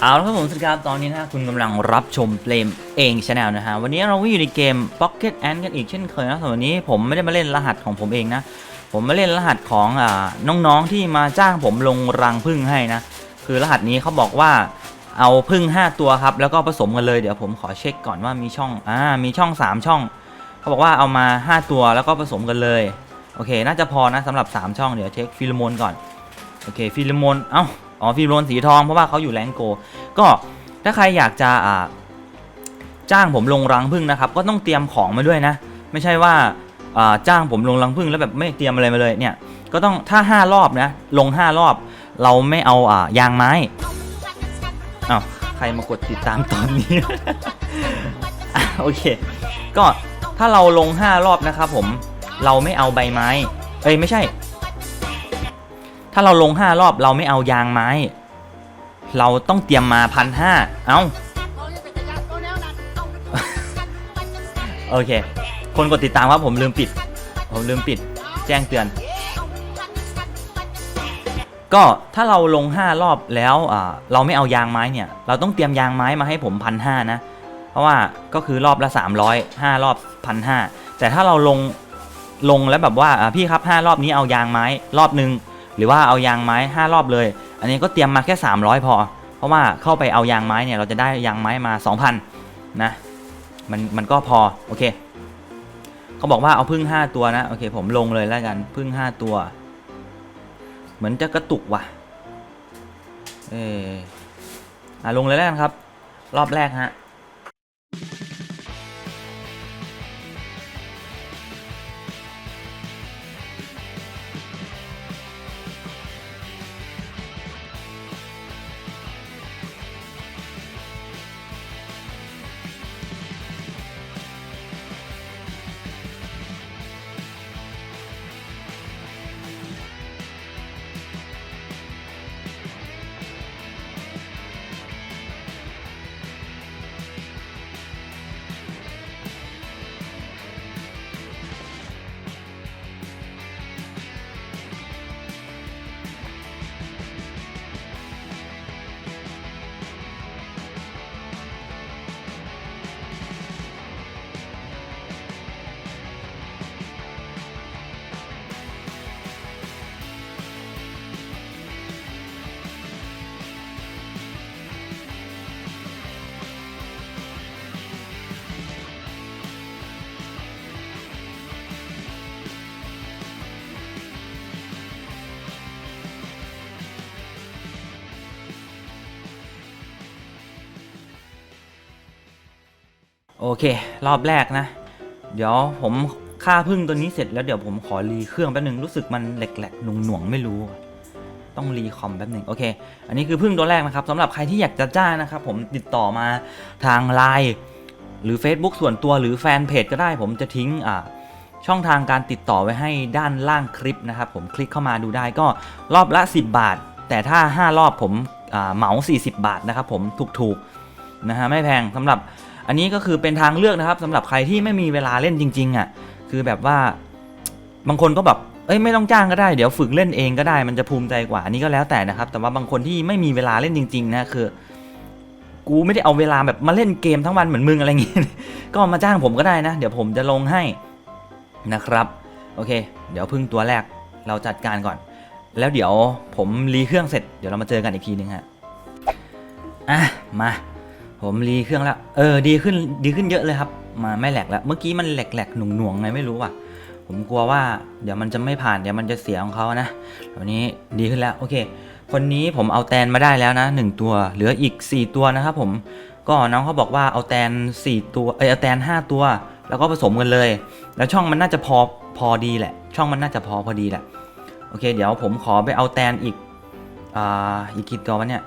เอาละครับผมสวัสดีครับตอนนี้นะคุณกำลังรับชมเกมเองชาแนลนะฮะวันนี้เราก็อยู่ในเกม Pocket Ant กันอีกเช่นเคยนะแต่วันนี้ผมไม่ได้มาเล่นรหัสของผมเองนะ ผมมาเล่นรหัสของอน้องๆที่มาจ้างผมลงรังพึ่งให้นะ คือรหัสนี้เขาบอกว่าเอาพึ่ง 5 ตัวครับ แล้วก็ผสมกันเลยเดี๋ยวผมขอเช็คก่อนว่ามีช่องอ่ามีช่อง 3 ช่อง เขาบอกว่าเอามา 5 ตัวแล้วก็ผสมกันเลยโอเค น่าจะพอนะสำหรับ 3 ช่องเดี๋ยวเช็คฟิลโมนก่อนโอเคฟิลโมนเอ้า อ๋อฟิลโมนสีทองเพราะว่าเขาอยู่แรงโก ก็ถ้าใครอยากจะอ่าจ้างผมลงรังพึ่งนะครับ ก็ต้องเตรียมของมาด้วยนะ ไม่ใช่ว่าจ้างผมลงรังพึ่งแล้วแบบไม่เตรียมอะไรมาเลยเนี่ย ก็ต้องถ้า 5 รอบนะ ลง 5 รอบ เราไม่เอาอ่ายางไม้อ้าวใครมากดติดตามตอนนี้อโอเค ก็ถ้าเราลง 5 รอบนะครับผมเราไม่เอาใบไม้ เอ้ยไม่ใช่ ถ้าเราลง 5 รอบเราไม่เอายางไม้ เราต้องเตรียมมาพันห้าเอ้าโอเค คนกดติดตามครับผมลืมปิด ผมลืมปิด แจ้งเตือน ก็ถ้าเราลง 5 รอบแล้วเราไม่เอายางไม้เนี่ย เราต้องเตรียมยางไม้มาให้ผมพันห้านะ เพราะว่าก็คือรอบละ 300 5 รอบพันห้าแต่ถ้าเราลงลงแล้วแบบว่าพี่ครับ 5 รอบนี้เอายางไม้ รอบหนึ่ง หรือว่าเอายางไม้ 5 รอบเลย อันนี้ก็เตรียมมาแค่ 300 พอ เพราะว่าเข้าไปเอายางไม้เนี่ยเราจะได้ยางไม้มา 2,000 นะมันมันก็พอโอเคเขาบอกว่าเอาพึ่ง 5 ตัวนะโอเคผมลงเลยแล้วกันพึ่ง 5 ตัว เหมือนจะกระตุกว่ะเอออะลงเลยแล้วกันครับ รอบแรกฮะ โอเค รอบแรกนะ เดี๋ยวผมฆ่าพึ่งตัวนี้เสร็จแล้วเดี๋ยวผมขอรีเครื่องแป๊บหนึงรู้สึกมันแหลกๆหน่วงๆไม่รู้ ต้องรีคอมแป๊บหนึ่งโอเค อันนี้คือพึ่งตัวแรกนะครับสำหรับใครที่อยากจะจ้างนะครับ ผมติดต่อมาทางไลน์หรือ Facebook ส่วนตัวหรือแฟนเพจก็ได้ ผมจะทิ้งอ่าช่องทางการติดต่อไว้ให้ด้านล่างคลิปนะครับผมคลิกเข้ามาดูได้ก็รอบละ 10 บาท แต่ถ้า 5 รอบผมอ่าเหมา 40 บาทนะครับผมถูกๆนะฮะไม่แพงสำหรับ อันนี้ก็คือเป็นทางเลือกนะครับสำหรับใครที่ไม่มีเวลาเล่นจริง ๆอะคือแบบว่าบางคนก็แบบเอ้ยไม่ต้องจ้างก็ได้เดี๋ยวฝึกเล่นเองก็ได้มันจะภูมิใจกว่านนี้ก็แล้วแต่นะครับ แต่ว่าบางคนที่ไม่มีเวลาเล่นจริง ๆ นะคือ กูไม่ได้เอาเวลาแบบมาเล่นเกมทั้งวันเหมือนมึงอะไรอย่างงี้ก็มาจ้างผมก็ได้นะ เดี๋ยวผมจะลงให้นะครับ โอเค เดี๋ยวพึ่งตัวแรกเราจัดการก่อน แล้วเดี๋ยวผมรีเครื่องเสร็จเดี๋ยวเรามาเจอกันอีกทีนึงฮะอะมา ผมรีเครื่องแล้วเออดีขึ้นดีขึ้นเยอะเลยครับ มาไม่แหลกแล้ว เมื่อกี้มันแหลกๆหลกหน่วงๆไงไม่รู้ว่ะผมกลัวว่าเดี๋ยวมันจะไม่ผ่านเดี๋ยวมันจะเสียของเขานะวันนี้ดีขึ้นแล้วโอเค คนนี้ผมเอาแตนมาได้แล้วนะหนึ่งตัว เหลืออีก 4 ตัวนะครับผมก็น้องเขาบอกว่าเอาแตน 4 ตัวเอยเอาแตน 5 ตัว แล้วก็ผสมกันเลย แล้วช่องมันน่าจะพอพอดีแหละ ช่องมันน่าจะพอพอดีแหละโอเค เดี๋ยวผมขอไปเอาแตนอีกอ่าอีกกี่ตัววะเนี่ย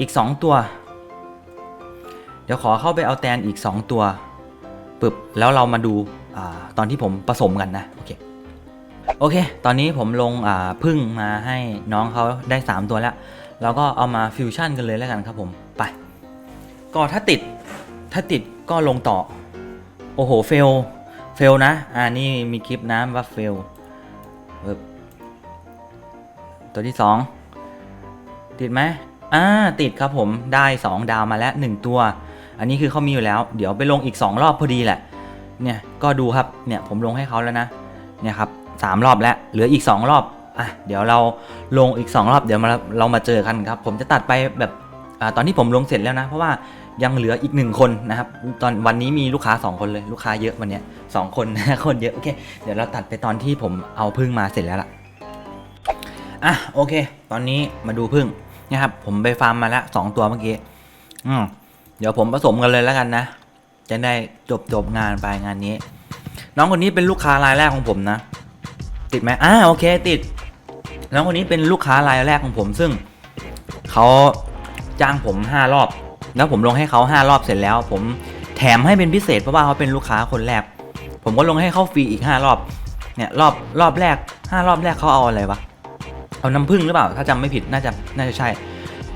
อีก 2 ตัว ดี๋ยวขอเข้าไปเอาแตนอีก 2 ตัวปึบแล้วเรามาดูอาตอนที่ผมผสมกันนะโอเคโอเค ตอนนี้ผมลงพึ่งมาให้น้องเขาได้ 3 ตัวแล้วแล้วก็เอามาฟิวชั่นกันเลยแล้วกันครับผมไปก็ถ้าติดถ้าติดก็ลงต่อ โอ้โหเฟลเฟลนะ อ่านี่มีคลิปนะว่าเฟลปึบตัวที่ 2 ติดไหมอ่าติดครับผมได้ 2 ดาวมาแล้ว 1 ตัว อันนี้คือเขามีอยู่แล้ว เดี๋ยวไปลงอีก 2 รอบพอดีแหละ เนี่ยก็ดูครับ เนี่ยผมลงให้เขาแล้วนะ เนี่ยครับสามรอบแล้ว เหลืออีก 2 รอบ อะ เดี๋ยวเราลงอีก 2 รอบ เดี๋ยวมาเรามาเจอกันครับ ผมจะตัดไปแบบอาตอนที่ผมลงเสร็จแล้วนะ เพราะว่ายังเหลืออีกหนึ่งคนนะครับ ตอนวันนี้มีลูกค้า 2 คนเลย ลูกค้าเยอะวันนี้สองคนนะคนเยอะ โอเค เดี๋ยวเราตัดไปตอนที่ผมเอาพึ่งมาเสร็จแล้วล่ะ อะ โอเค ตอนนี้มาดูพึ่งนะครับ ผมไปฟาร์มมาแล้วสองตัวเมื่อกี้ อืม เดี๋ยวผมผสมกันเลยแล้วกันนะ จะได้จบจบงานไปงานนี้ น้องคนนี้เป็นลูกค้ารายแรกของผมนะ ติดไหมอ่าโอเคติด น้องคนนี้เป็นลูกค้ารายแรกของผมซึ่งเขาจ้างผมห้ารอบ แล้วผมลงให้เขาห้ารอบเสร็จแล้ว ผมแถมให้เป็นพิเศษเพราะว่าเขาเป็นลูกค้าคนแรก ผมก็ลงให้เขาฟรีอีกห้ารอบ เนี่ยรอบรอบแรกห้ารอบแรกเขาเอาอะไรวะ เอาน้ำผึ้งหรือเปล่า ถ้าจำไม่ผิดน่าจะน่าจะใช่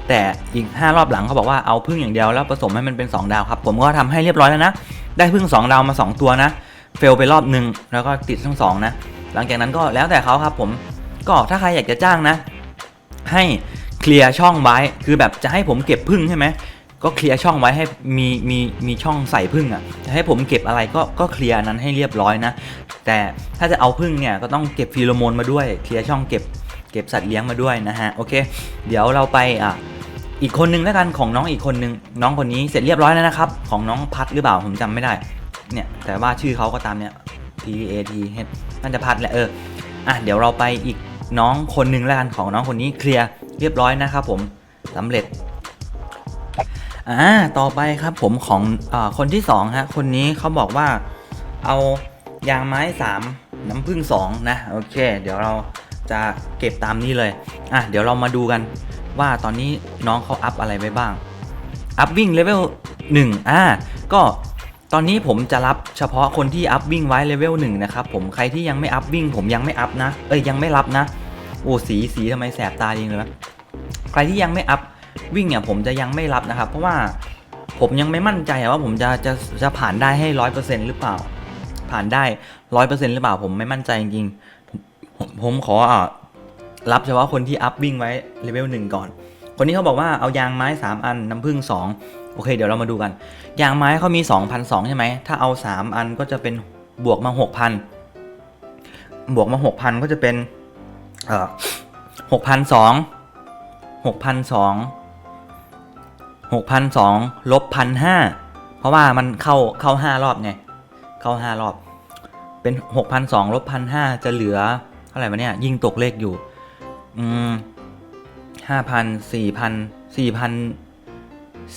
แต่อีก 5 รอบหลังเขาบอกว่าเอาพึ่งอย่างเดียวแล้วผสมให้มันเป็น 2 ดาวครับ ผมก็ทำให้เรียบร้อยแล้วนะ ได้พึ่ง 2 ดาวมา 2 ตัวนะ เฟลไปรอบหนึ่งแล้วก็ติดทั้งสองนะ หลังจากนั้นก็แล้วแต่เขาครับผม ก็ถ้าใครอยากจะจ้างนะ ให้เคลียร์ช่องไว้ คือแบบจะให้ผมเก็บพึ่งใช่ไหมก็เคลียร์ช่องไว้ให้มีมีมีช่องใส่พึ่งอะ่ะจะให้ผมเก็บอะไรก็ก็เคลียร์นั้นให้เรียบร้อยนะ แต่ถ้าจะเอาพึ่งเนี่ยก็ต้องเก็บฟีโรโมนมาด้วย เคลียร์ช่องเก็บเก็บสัตว์เลี้ยงมาด้วยนะฮะ โอเค เดี๋ยวเราไปอะ อีกคนนึงแล้วกันของน้องอีกคนนึงน้องคนนี้เสร็จเรียบร้อยแล้วนะครับ ของน้องพัดหรือเปล่าผมจำไม่ได้ เนี่ยแต่ว่าชื่อเขาก็ตามเนี่ย P A T H น่าจะพัดแหละเอออะเดี๋ยวเราไปอีกน้องคนนึงแล้วกันของน้องคนนี้เคลียร์เรียบร้อยนะครับผมสำเร็จอ่าต่อไปครับผมของอคนที่สองฮะคนนี้เขาบอกว่าเอายางไม้สามน้ำผึ้งสองนะโอเค เดี๋ยวเราจะเก็บตามนี้เลยอะเดี๋ยวเรามาดูกัน ว่าตอนนี้น้องเขาอัพอะไรไปบ้าง อัพวิ่งเลเวล1อ่า ก็ตอนนี้ผมจะรับเฉพาะคนที่อัพวิ่งไว้เลเวล1นะครับผม ใครที่ยังไม่อัพวิ่งผมยังไม่อัพนะ เอ้ยยังไม่รับนะ โอ้สีสีทำไมแสบตาจริงเลยวะใครที่ยังไม่อัพวิ่งเนี่ยผมจะยังไม่รับนะครับ เพราะว่าผมยังไม่มั่นใจว่าผมจะจะจะผ่านได้ให้ร้อยเปอร์เซ็นต์หรือเปล่า ผ่านได้ร้อยเปอร์เซ็นต์หรือเปล่าผมไม่มั่นใจจริงผมผมขออ่า รับเฉพาะคนที่อัพวิ่งไว้เลเวลหนึ่งก่อน คนนี้เขาบอกว่าเอายางไม้ 3 อันน้ำผึ้ง2 โอเค เดี๋ยวเรามาดูกัน ยางไม้เขามี 2,002 ใช่ไหม ถ้าเอา 3 อันก็จะเป็นบวกมา 6,000 บวกมา 6,000 ก็จะเป็นเอ่อ6,002 6,002 6,002ลบ1,500 เพราะว่ามันเข้าเข้า 5 รอบไง เข้า 5 รอบ เป็น 6,002ลบ1,500 จะเหลือเท่าไหร่วะเนี่ย ยิ่งตกเลขอยู่ อืมห้าพันสี่พันสี่พัน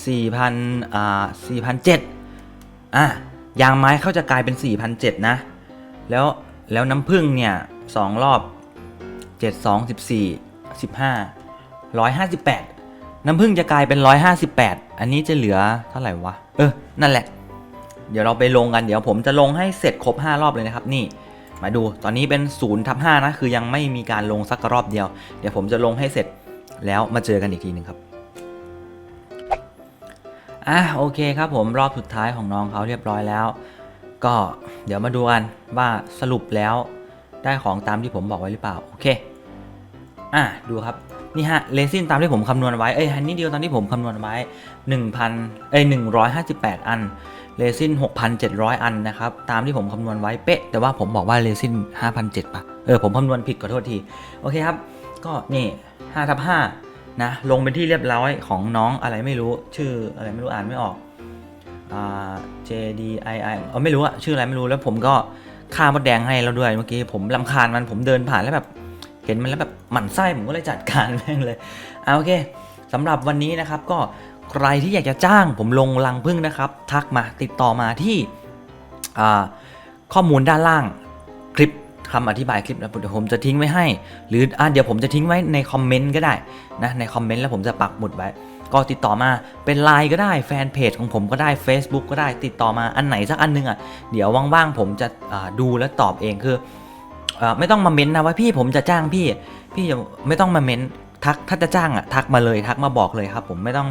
สี่พันอ่าสี่พันเจ็ดอะยางไม้เขาจะกลายเป็นสี่พันเจ็ดนะ แล้วแล้วน้ำผึ้งเนี่ยสองรอบเจ็ดสองสิบสี่สิบห้าร้อยห้าสิบแปดน้ำผึ้งจะกลายเป็นร้อยห้าสิบแปดอันนี้จะเหลือเท่าไหร่วะ เออ นั่นแหละ เดี๋ยวเราไปลงกัน เดี๋ยวผมจะลงให้เสร็จครบ5รอบเลยนะครับนี่ มาดูตอนนี้เป็น0ทับ5นะ คือยังไม่มีการลงสักรอบเดียว เดี๋ยวผมจะลงให้เสร็จแล้วมาเจอกันอีกทีหนึ่งครับอะโอเคครับผมรอบสุดท้ายของน้องเขาเรียบร้อยแล้ว ก็เดี๋ยวมาดูกันว่าสรุปแล้วได้ของตามที่ผมบอกไว้หรือเปล่า โอเค อะดูครับ นี่ฮะเลซินตามที่ผมคำนวณไว้ เอ้ยฮันนี่เดียวตามที่ผมคำนวณไว้ 1,000 เอ้ย158 อันเรซิน6,700 อันนะครับ ตามที่ผมคำนวณไว้เป๊ะ แต่ว่าผมบอกว่าเรซิน5,700ป่ะ เออ ผมคำนวณผิดขอโทษที โอเคครับ ก็นี่5ทับ5นะ ลงเป็นที่เรียบร้อยของน้องอะไรไม่รู้ ชื่ออะไรไม่รู้อ่านไม่ออกอ่า J D I I เออไม่รู้อะชื่ออะไรไม่รู้แล้วผมก็ค่ามดแดงให้แล้วด้วยเมื่อกี้ผมลำคาญมันผมเดินผ่านแล้วแบบ เห็นมันแล้วแบบหมั่นไส้ผมก็เลยจัดการแม่งเลยเอาโอเคสำหรับวันนี้นะครับก็ใครที่อยากจะจ้างผมลงลังพึ่งนะครับ ทักมาติดต่อมาที่ข้อมูลด้านล่างคลิปคำอธิบายคลิปแล้วเดี๋ยวผมจะทิ้งไว้ให้ หรืออะเดี๋ยวผมจะทิ้งไว้ในคอมเมนต์ก็ได้นะในคอมเมนต์แล้วผมจะปักหมุดไว้ ก็ติดต่อมาเป็นไลน์ก็ได้แฟนเพจของผมก็ได้ Facebook ก็ได้ติดต่อมาอันไหนสักอันหนึงอะเดี๋ยวว่างๆผมจะดูและตอบเองคือ เอ่อไม่ต้องมาเม้นต์นะว่าพี่ผมจะจ้างพี่ พี่อย่าไม่ต้องมาเม้นต์ทักถ้าจะจ้างอะทักมาเลยทักมาบอกเลยครับ ผมไม่ต้อง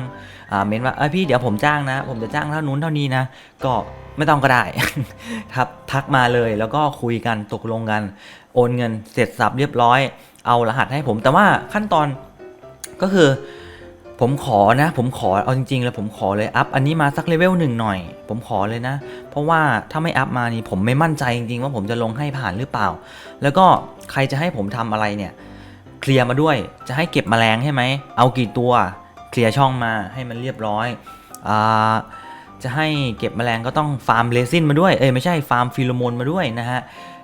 อ่าเม้นว่าเอ้ยพี่เดี๋ยวผมจ้างนะ ผมจะจ้างเท่านู้นเท่านี้นะก็ไม่ต้องก็ได้ ครับทักมาเลยแล้วก็คุยกันตกลงกันโอนเงินเสร็จสับเรียบร้อย เอารหัสให้ผม แต่ว่าขั้นตอนก็คือ ผมขอนะ ผมขอเอาจริงๆเลยผมขอเลยอัพอันนี้มาสักเลเวลหนึ่งหน่อย ผมขอเลยนะ เพราะว่าถ้าไม่อัพมานี่ผมไม่มั่นใจจริงๆว่าผมจะลงให้ผ่านหรือเปล่า แล้วก็ใครจะให้ผมทำอะไรเนี่ย เคลียร์มาด้วยจะให้เก็บแมลงใช่ไหมเอากี่ตัวเคลียร์ช่องมาให้มันเรียบร้อยอาจะให้เก็บแมลงก็ต้องฟาร์มเรซินมาด้วยเอ้ยไม่ใช่ฟาร์มฟิโลโมนมาด้วยนะฮะ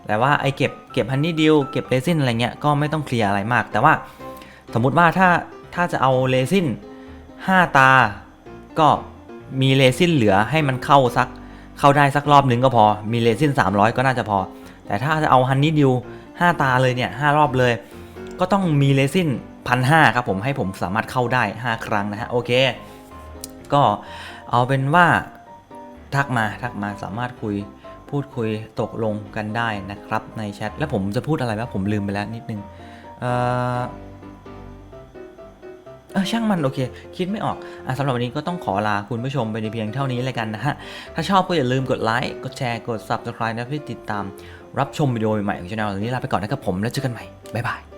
แต่ว่าไอเก็บเก็บฮันนี่ดิวเก็บเรซินอะไรเงี้ยก็ไม่ต้องเคลียร์อะไรมาก แต่ว่าสมมุติว่าถ้า ถ้าจะเอาเรซิน5 ตา ก็มีเรซินเหลือให้มันเข้าสัก เข้าได้สักรอบหนึงก็พอ มีเรซิน300 ก็น่าจะพอ แต่ถ้าจะเอาฮันนี่ดิว5 ตาเลยเนี่ย5รอบเลย ก็ต้องมีเลซินพันห้าครับผมให้ผมสามารถเข้าได้ 5 ครั้งนะฮะโอเค ก็เอาเป็นว่าทักมาทักมาสามารถคุยพูดคุยตกลงกันได้นะครับในแชทแล้วผมจะพูดอะไรวะผมลืมไปแล้วนิดนึงเอ่อ เออช่างมันโอเค คิดไม่ออกอะสำหรับวันนี้ก็ต้องขอลาคุณผู้ชมไปในเพียงเท่านี้เลยกันนะฮะ ถ้าชอบก็อย่าลืมกดไลค์กดแชร์กด subscribe นะเพื่อติดตามรับชมวิดีโอใหม่ๆของช่องเราวันนี้ลาไปก่อนนะครับผมแล้วเจอกันใหม่บ๊ายบาย